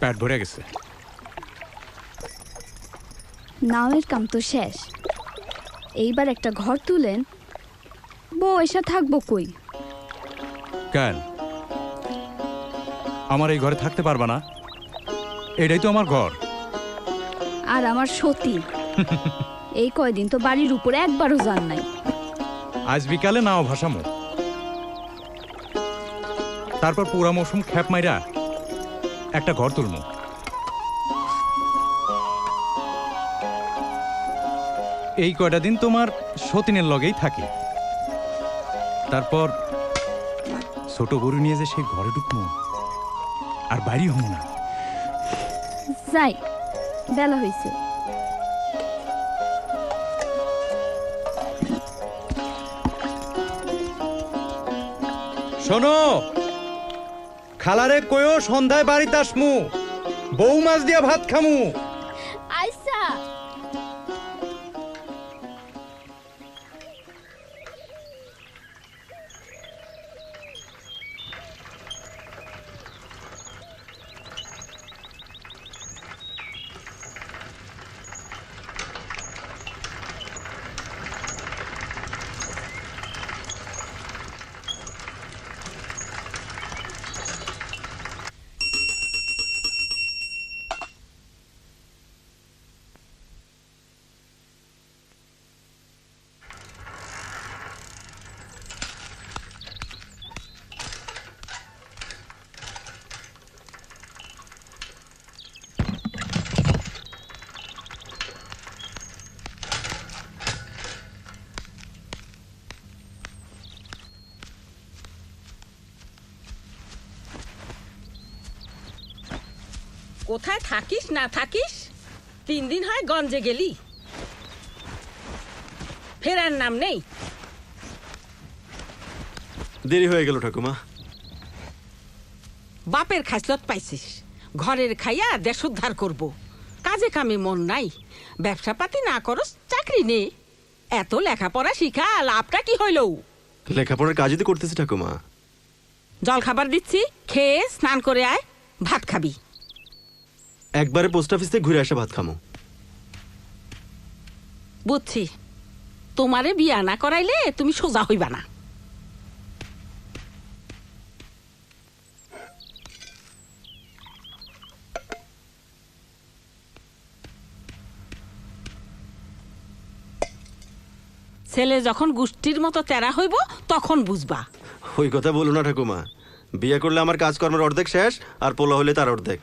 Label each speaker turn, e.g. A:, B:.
A: পেট ভরে গেছে।
B: নাওয়ের কাম তো শেষ। এইবার একটা ঘর তুলেন। বউ এসা থাকব কই?
A: কেন? আমার এই ঘরে থাকতে পারবা না? এটাই তো আমার ঘর।
B: আর আমার সতী। এই কয়দিন তো বাড়ির উপরে একবারও যান নাই।
A: আজ বিকালে নাও ভাসামো। তারপর পুরা মৌসুম খ্যাপ মাইরা একটা ঘর তুলমু এই কয়টা দিন তোমার সতীনের লগেই থাকি। তারপর ছোট গরু নিয়ে যে সেই ঘরে ঢুকমু আর বাড়ি হমু না।
B: যাই বেলা হইছে।
A: শোনো খালারে কয়ও সন্ধ্যায় বাড়িতে আসমু। বউ মাছ দিয়া ভাত খামু।
B: আইসা।
C: কোথায় থাকিস না থাকিস? তিন দিন হয় গঞ্জে গেলি। ফেরার নাম নেই।
D: দেরি হয়ে গেল ঠাকুমা।
C: বাপের খাসলত পাইছিস। ঘরের খাইয়া দেশ উদ্ধার করব। কাজে কামে মন নাই। ব্যবসা পাতি না করস চাকরি নে। এত লেখাপড়া শিখা লাভটা কি হইল?
D: লেখাপড়ার কাজই তো করতেছি ঠাকুমা।
C: জল খাবার দিচ্ছি খেয়ে স্নান করে আয় ভাত খাবি।
D: একবারে পোস্ট অফিস ঘুরে আসা ভাত খামো।
C: বুঝছি। তোমারে বিয়া না করাইলে তুমি সোজা হইবা না। ছেলে যখন গোষ্ঠীর মতো তেরা হইব তখন বুঝবা।
D: ওই কথা বলো না ঠাকুমা। বিয়ে করলে আমার কাজকর্মের অর্ধেক শেষ আর পোলা হলে তার অর্ধেক।